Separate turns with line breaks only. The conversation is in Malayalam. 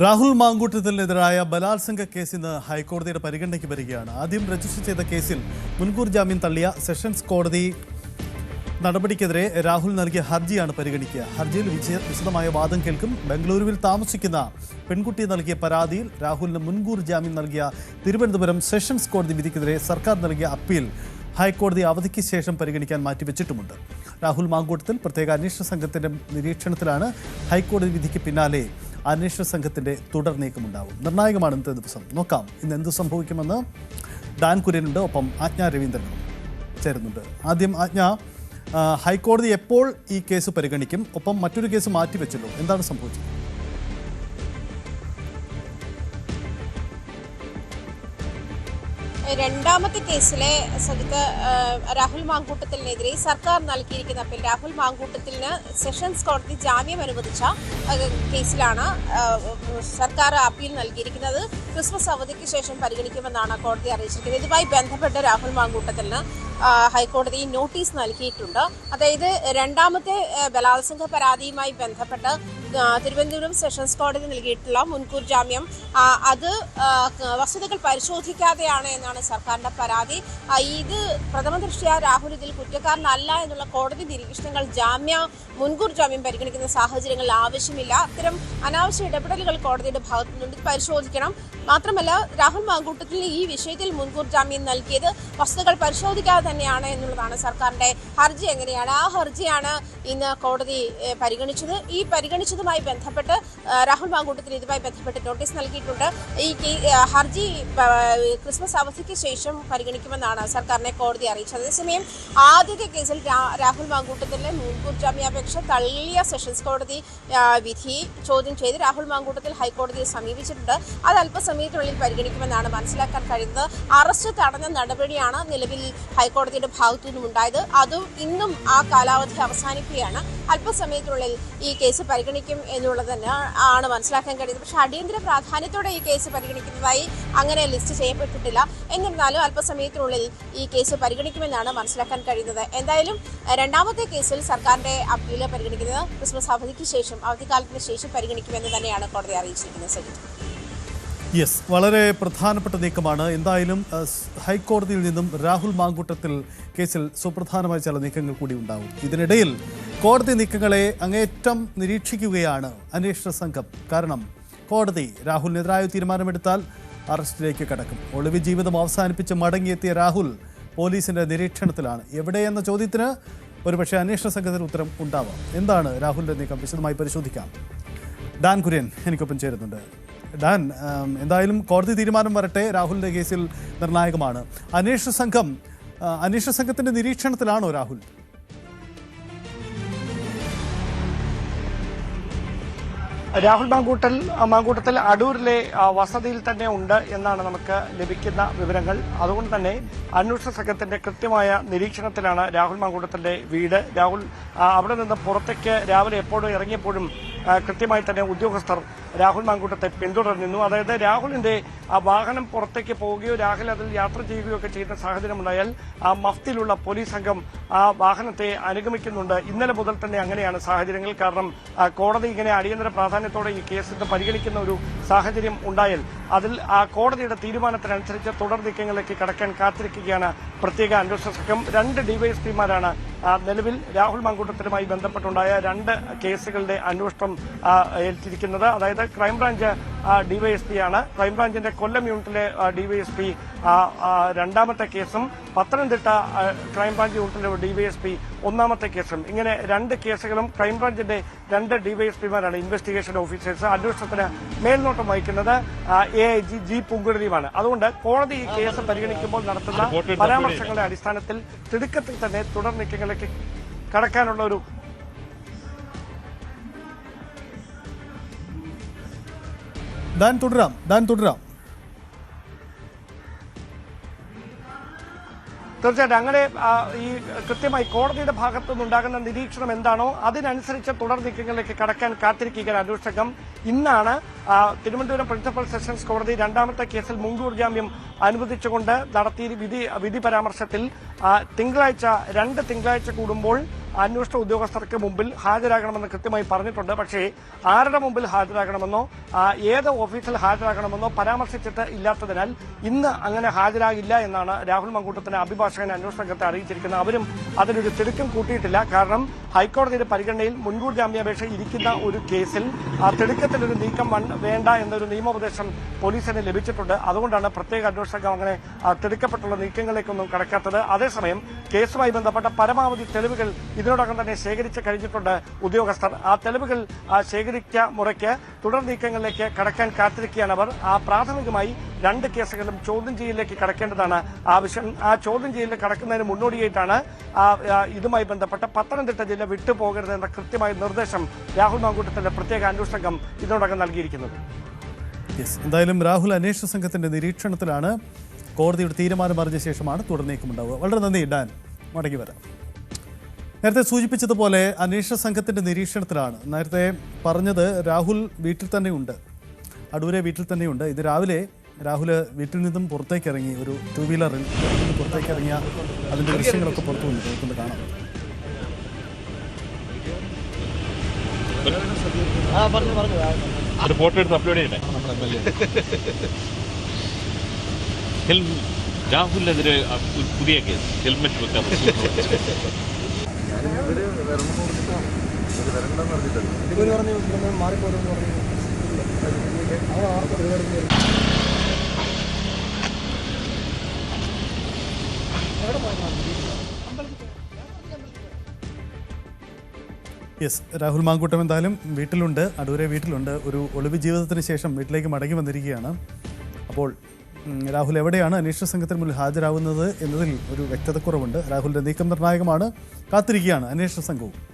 രാഹുൽ മാങ്കൂട്ടത്തിനെതിരായ ബലാത്സംഗ കേസ് ഇന്ന് ഹൈക്കോടതിയുടെ പരിഗണനയ്ക്ക് വരികയാണ്. ആദ്യം രജിസ്റ്റർ ചെയ്ത കേസിൽ മുൻകൂർ ജാമ്യം തള്ളിയ സെഷൻസ് കോടതി നടപടിക്കെതിരെ രാഹുൽ നൽകിയ ഹർജിയാണ് പരിഗണിക്കുക. ഹർജിയിൽ വിശദമായ വാദം കേൾക്കും. ബംഗളൂരുവിൽ താമസിക്കുന്ന പെൺകുട്ടി നൽകിയ പരാതിയിൽ രാഹുലിന് മുൻകൂർ ജാമ്യം നൽകിയ തിരുവനന്തപുരം സെഷൻസ് കോടതി വിധിക്കെതിരെ സർക്കാർ നൽകിയ അപ്പീൽ ഹൈക്കോടതി അവധിക്ക് ശേഷം പരിഗണിക്കാൻ മാറ്റിവെച്ചിട്ടുമുണ്ട്. രാഹുൽ മാങ്കൂട്ടത്തിൽ പ്രത്യേക അന്വേഷണ സംഘത്തിന്റെ നിരീക്ഷണത്തിലാണ് ഹൈക്കോടതി വിധിക്ക് പിന്നാലെ അന്വേഷണ സംഘത്തിന്റെ തുടർ നീക്കമുണ്ടാവും. നിർണായകമാണ് ഇന്നത്തെ ദിവസം. നോക്കാം ഇന്ന് എന്ത് സംഭവിക്കുമെന്ന് ഡാൻ കുര്യനുണ്ട് ഒപ്പം ആജ്ഞ രവീന്ദ്രനും ചേരുന്നുണ്ട്. ആദ്യം ആജ്ഞ ഹൈക്കോടതി എപ്പോൾ ഈ കേസ് പരിഗണിക്കും? ഒപ്പം മറ്റൊരു കേസ് മാറ്റിവെച്ചല്ലോ. എന്താണ് സംഭവിച്ചത്?
രണ്ടാമത്തെ കേസിലെ സ്ഥലത്ത് രാഹുൽ മാങ്കൂട്ടത്തിനെതിരെ സർക്കാർ നൽകിയിരിക്കുന്ന അപ്പീൽ രാഹുൽ മാങ്കൂട്ടത്തിന് സെഷൻസ് കോടതി ജാമ്യം അനുവദിച്ച കേസിലാണ് സർക്കാർ അപ്പീൽ നൽകിയിരിക്കുന്നത്. ക്രിസ്മസ് അവധിക്ക് ശേഷം പരിഗണിക്കുമെന്നാണ് കോടതി അറിയിച്ചിരിക്കുന്നത്. ഇതുമായി ബന്ധപ്പെട്ട് രാഹുൽ മാങ്കൂട്ടത്തിന് ഹൈക്കോടതി നോട്ടീസ് നൽകിയിട്ടുണ്ട്. അതായത് രണ്ടാമത്തെ ബലാത്സംഗ പരാതിയുമായി ബന്ധപ്പെട്ട് തിരുവനന്തപുരം സെഷൻസ് കോടതി നൽകിയിട്ടുള്ള മുൻകൂർ ജാമ്യം. അത് വസ്തുതകൾ പരിശോധിക്കാതെയാണ് എന്നാണ് സർക്കാരിന്റെ പരാതി. ഇത് പ്രഥമ ദൃഷ്ട്യാ രാഹുൽ ഇതിൽ കുറ്റക്കാരനല്ല എന്നുള്ള കോടതി നിരീക്ഷണങ്ങൾ ജാമ്യ മുൻകൂർ ജാമ്യം പരിഗണിക്കുന്ന സാഹചര്യങ്ങളിൽ ആവശ്യമില്ല. അത്തരം അനാവശ്യ ഇടപെടലുകൾ കോടതിയുടെ ഭാഗത്തു നിന്നുണ്ട് പരിശോധിക്കണം. മാത്രമല്ല രാഹുൽ മാങ്കൂട്ടത്തിൽ ഈ വിഷയത്തിൽ മുൻകൂർ ജാമ്യം നൽകിയത് വസ്തുതകൾ പരിശോധിക്കാതെ തന്നെയാണ് എന്നുള്ളതാണ് സർക്കാരിന്റെ ഹർജി. എങ്ങനെയാണ്? ആ ഹർജിയാണ് ഇന്ന് കോടതി പരിഗണിച്ചത്. ഈ പരിഗണിച്ചതുമായി ബന്ധപ്പെട്ട് രാഹുൽ മാങ്കൂട്ടത്തിന് ഇതുമായി ബന്ധപ്പെട്ട് നോട്ടീസ് നൽകിയിട്ടുണ്ട്. ഈ ഹർജി ക്രിസ്മസ് അവധിക്ക് ശേഷം പരിഗണിക്കുമെന്നാണ് സർക്കാരിനെ കോടതി അറിയിച്ചത്. അതേസമയം ആദ്യത്തെ കേസിൽ രാഹുൽ മാങ്കൂട്ടത്തിലെ മുൻകൂർ ജാമ്യാപേക്ഷ തള്ളിയ സെഷൻസ് കോടതി വിധി ചോദ്യം ചെയ്ത് രാഹുൽ മാങ്കൂട്ടത്തിൽ ഹൈക്കോടതിയെ സമീപിച്ചിട്ടുണ്ട്. അത് അല്പസമയത്തിനുള്ളിൽ പരിഗണിക്കുമെന്നാണ് മനസ്സിലാക്കാൻ കഴിയുന്നത്. അറസ്റ്റ് തടഞ്ഞ നടപടിയാണ് നിലവിൽ ഹൈക്കോടതിയുടെ ഭാഗത്തു നിന്നും ഉണ്ടായത് അതും ഇന്നും ആ കാലാവധി അവസാനിക്കുകയാണ്. അല്പസമയത്തിനുള്ളിൽ ഈ കേസ് പരിഗണിക്കും എന്നുള്ളത് തന്നെ ആണ് മനസ്സിലാക്കാൻ കഴിയുന്നത്. പക്ഷേ അടിയന്തര പ്രാധാന്യത്തോടെ ഈ കേസ് പരിഗണിക്കുന്നതായി അങ്ങനെ ലിസ്റ്റ് ചെയ്യപ്പെട്ടിട്ടില്ല. എന്നിരുന്നാലും അല്പസമയത്തിനുള്ളിൽ ഈ കേസ് പരിഗണിക്കുമെന്നാണ് മനസ്സിലാക്കാൻ കഴിയുന്നത്. എന്തായാലും രണ്ടാമത്തെ കേസിൽ സർക്കാരിന്റെ അപ്പീൽ പരിഗണിക്കുന്നത് ക്രിസ്മസ് അവധിക്ക് ശേഷം അവധിക്കാലത്തിന് ശേഷം പരിഗണിക്കുമെന്ന് തന്നെയാണ് കോടതി അറിയിച്ചിരിക്കുന്നത്.
യെസ് വളരെ പ്രധാനപ്പെട്ട നീക്കമാണ്. എന്തായാലും ഹൈക്കോടതിയിൽ നിന്നും രാഹുൽ മാങ്കൂട്ടത്തിൽ കേസിൽ സുപ്രധാനമായ ചില നീക്കങ്ങൾ കൂടി ഉണ്ടാവും. ഇതിനിടയിൽ കോടതി നീക്കങ്ങളെ അങ്ങേറ്റം നിരീക്ഷിക്കുകയാണ് അന്വേഷണ സംഘം. കാരണം കോടതി രാഹുലിനെതിരായ തീരുമാനമെടുത്താൽ അറസ്റ്റിലേക്ക് കടക്കും. ഒളിവ് ജീവിതം അവസാനിപ്പിച്ച് മടങ്ങിയെത്തിയ രാഹുൽ പോലീസിന്റെ നിരീക്ഷണത്തിലാണ്. എവിടെയെന്ന ചോദ്യത്തിന് ഒരുപക്ഷെ അന്വേഷണ സംഘത്തിന് ഉത്തരം ഉണ്ടാവാം. എന്താണ് രാഹുലിന്റെ നീക്കം? വിശദമായി പരിശോധിക്കാം. ഡാൻ കുര്യൻ എനിക്കൊപ്പം ചേരുന്നുണ്ട്. ഡാൻ എന്തായാലും കോടതി തീരുമാനം വരട്ടെ രാഹുലിന്റെ കേസിൽ നിർണായകമാണ്. അന്വേഷണ സംഘം അന്വേഷണ സംഘത്തിന്റെ നിരീക്ഷണത്തിലാണോ രാഹുൽ?
രാഹുൽ മാങ്കൂട്ടൽ മാങ്കൂട്ടത്തിൽ അടൂരിലെ വസതിയിൽ തന്നെ ഉണ്ട് എന്നാണ് നമുക്ക് ലഭിക്കുന്ന വിവരങ്ങൾ. അതുകൊണ്ട് തന്നെ അന്വേഷണ സംഘത്തിന്റെ കൃത്യമായ നിരീക്ഷണത്തിലാണ് രാഹുൽ മാങ്കൂട്ടത്തിന്റെ വീട്. രാഹുൽ അവിടെ നിന്ന് പുറത്തേക്ക് രാവിലെ എപ്പോഴും ഇറങ്ങിയപ്പോഴും കൃത്യമായി തന്നെ ഉദ്യോഗസ്ഥർ രാഹുൽ മങ്കൂട്ടത്തെ പിന്തുടർന്നിരുന്നു. അതായത് രാഹുലിന്റെ ആ വാഹനം പുറത്തേക്ക് പോവുകയോ രാഹുൽ അതിൽ യാത്ര ചെയ്യുകയോ ഒക്കെ ചെയ്യുന്ന സാഹചര്യമുണ്ടായാൽ ആ മഫ്തിലുള്ള പോലീസ് സംഘം ആ വാഹനത്തെ അനുഗമിക്കുന്നുണ്ട്. ഇന്നലെ മുതൽ തന്നെ അങ്ങനെയാണ് സാഹചര്യങ്ങൾ. കാരണം കോടതി ഇങ്ങനെ അടിയന്തര പ്രാധാന്യത്തോടെ ഈ കേസ് പരിഗണിക്കുന്ന ഒരു സാഹചര്യം ഉണ്ടായാൽ അതിൽ ആ കോടതിയുടെ തീരുമാനത്തിനനുസരിച്ച് തുടർ നീക്കങ്ങളിലേക്ക് കടക്കാൻ കാത്തിരിക്കുകയാണ് പ്രത്യേക അന്വേഷണ സംഘം. രണ്ട് ഡിവൈഎസ്പിമാരാണ് നിലവിൽ രാഹുൽ മങ്കൂട്ടത്തിനുമായി ബന്ധപ്പെട്ടുണ്ടായ രണ്ട് കേസുകളുടെ അന്വേഷണം ആ, ഏൽപ്പിച്ചിരിക്കുന്നത്. അതായത് ക്രൈംബ്രാഞ്ച് ഡിവൈഎസ്പി ആണ്. ക്രൈംബ്രാഞ്ചിന്റെ കൊല്ലം യൂണിറ്റിലെ ഡിവൈഎസ്പി രണ്ടാമത്തെ കേസും പത്തനംതിട്ട ക്രൈംബ്രാഞ്ച് യൂണിറ്റിലെ ഡിവൈഎസ്പി ഒന്നാമത്തെ കേസും. ഇങ്ങനെ രണ്ട് കേസുകളും ക്രൈംബ്രാഞ്ചിന്റെ രണ്ട് ഡിവൈഎസ്പിമാരാണ് ഇൻവെസ്റ്റിഗേഷൻ ഓഫീസേഴ്സ് അന്വേഷണത്തിന് മേൽനോട്ടം വഹിക്കുന്നത് എ ഐ ജി ജി പൂങ്കുഴലിയുമാണ്. അതുകൊണ്ട് കോടതി ഈ കേസ് പരിഗണിക്കുമ്പോൾ നടത്തുന്ന പരാമർശങ്ങളുടെ അടിസ്ഥാനത്തിൽ തിടുക്കത്തിൽ തന്നെ തുടർ നീക്കങ്ങളിലേക്ക് കടക്കാനുള്ള ഒരു
ഡാൻ തുടരാം ദാൻ തുടരാം.
തീർച്ചയായിട്ടും അങ്ങനെ ഈ കൃത്യമായി കോടതിയുടെ ഭാഗത്തു നിന്നുണ്ടാകുന്ന നിരീക്ഷണം എന്താണോ അതിനനുസരിച്ച് തുടർ നീക്കങ്ങളിലേക്ക് കടക്കാൻ കാത്തിരിക്കുകയാണ് അന്വേഷകം ഇന്നാണ് തിരുവനന്തപുരം പ്രിൻസിപ്പൽ സെഷൻസ് കോടതി രണ്ടാമത്തെ കേസിൽ മുൻകൂർ ജാമ്യം അനുവദിച്ചുകൊണ്ട് നടത്തിയ വിധി വിധി പരാമർശത്തിൽ തിങ്കളാഴ്ച രണ്ട് തിങ്കളാഴ്ച കൂടുമ്പോൾ അന്വേഷണ ഉദ്യോഗസ്ഥർക്ക് മുമ്പിൽ ഹാജരാകണമെന്ന് കൃത്യമായി പറഞ്ഞിട്ടുണ്ട്. പക്ഷേ ആരുടെ മുമ്പിൽ ഹാജരാകണമെന്നോ ഏത് ഓഫീസിൽ ഹാജരാകണമെന്നോ പരാമർശിച്ചിട്ട് ഇല്ലാത്തതിനാൽ ഇന്ന് അങ്ങനെ ഹാജരാകില്ല എന്നാണ് രാഹുൽ മങ്കൂട്ടത്തിന് അഭിഭാഷകൻ അന്വേഷണ സംഘത്തെ അറിയിച്ചിരിക്കുന്നത്. അവരും അതിനൊരു തിടുക്കം കൂട്ടിയിട്ടില്ല. കാരണം ഹൈക്കോടതിയുടെ പരിഗണനയിൽ മുൻകൂർ ജാമ്യാപേക്ഷ ഇരിക്കുന്ന ഒരു കേസിൽ ആ തിടുക്കത്തിലൊരു നീക്കം വേണ്ട എന്നൊരു നിയമോപദേശം പോലീസിന് ലഭിച്ചിട്ടുണ്ട്. അതുകൊണ്ടാണ് പ്രത്യേക അന്വേഷണ സംഘം അങ്ങനെ തിടുക്കപ്പെട്ടുള്ള നീക്കങ്ങളിലേക്കൊന്നും കടക്കാത്തത്. അതേസമയം കേസുമായി ബന്ധപ്പെട്ട പരമാവധി തെളിവുകൾ ഇതിനോടകം തന്നെ ശേഖരിച്ച് കഴിഞ്ഞിട്ടുണ്ട് ഉദ്യോഗസ്ഥർ. ആ തെളിവുകൾ ശേഖരിച്ച മുറയ്ക്ക് തുടർ നീക്കങ്ങളിലേക്ക് കടക്കാൻ കാത്തിരിക്കുകയാണ് അവർ. ആ പ്രാഥമികമായി രണ്ട് കേസുകളും ചോദ്യം ചെയ്യലിലേക്ക് കടക്കേണ്ടതാണ് ആവശ്യം. ആ ചോദ്യം ചെയ്യലിൽ കടക്കുന്നതിന് മുന്നോടിയായിട്ടാണ് ഇതുമായി ബന്ധപ്പെട്ട പത്തനംതിട്ട ജില്ല വിട്ടുപോകരുത് എന്ന കൃത്യമായ നിർദ്ദേശം രാഹുൽ മാങ്കൂട്ടത്തിന്റെ പ്രത്യേക അന്വേഷണ സംഘം ഇതിനോടകം നൽകിയിരിക്കുന്നത്.
എന്തായാലും രാഹുൽ അന്വേഷണ സംഘത്തിന്റെ നിരീക്ഷണത്തിലാണ് കോടതിയുടെ തീരുമാനം അറിഞ്ഞ ശേഷമാണ് തുടർ നീക്കമുണ്ടാവുക. വളരെ നന്ദി ഡാൻ. മടങ്ങി വരാം. നേരത്തെ സൂചിപ്പിച്ചതുപോലെ അന്വേഷണ സംഘത്തിന്റെ നിരീക്ഷണത്തിലാണ്. നേരത്തെ പറഞ്ഞത് രാഹുൽ വീട്ടിൽ തന്നെയുണ്ട്. അടൂരെ വീട്ടിൽ തന്നെയുണ്ട്. ഇത് രാവിലെ രാഹുൽ വീട്ടിൽ നിന്നും പുറത്തേക്ക് ഇറങ്ങി ഒരു ടൂ വീലറിൽ പുറത്തേക്ക് ഇറങ്ങിയ അതിന്റെ ദൃശ്യങ്ങളൊക്കെ പുറത്തു വന്നു നമുക്കൊന്ന് കാണാം.
ഒരു ഫോട്ടോ എടുത്ത് അപ്ലോഡ് ഹെൽ- രാഹുലിനെതിരെ പുതിയ കേസ് ഹെൽമെറ്റ് ഓടിച്ചത്.
യെസ് രാഹുൽ മാങ്കൂട്ടം എന്തായാലും വീട്ടിലുണ്ട് അടൂരെ വീട്ടിലുണ്ട് ഒരു ഒളിവ് ജീവിതത്തിന് ശേഷം വീട്ടിലേക്ക് മടങ്ങി വന്നിരിക്കുകയാണ് അപ്പോൾ രാഹുൽ എവിടെയാണ് അന്വേഷണ സംഘത്തിന് മുന്നിൽ ഹാജരാകുന്നത് എന്നതിൽ ഒരു വ്യക്തതക്കുറവുണ്ട്. രാഹുലിന്റെ നീക്കം നിർണായകമാണ്. കാത്തിരിക്കുകയാണ് അന്വേഷണ സംഘവും.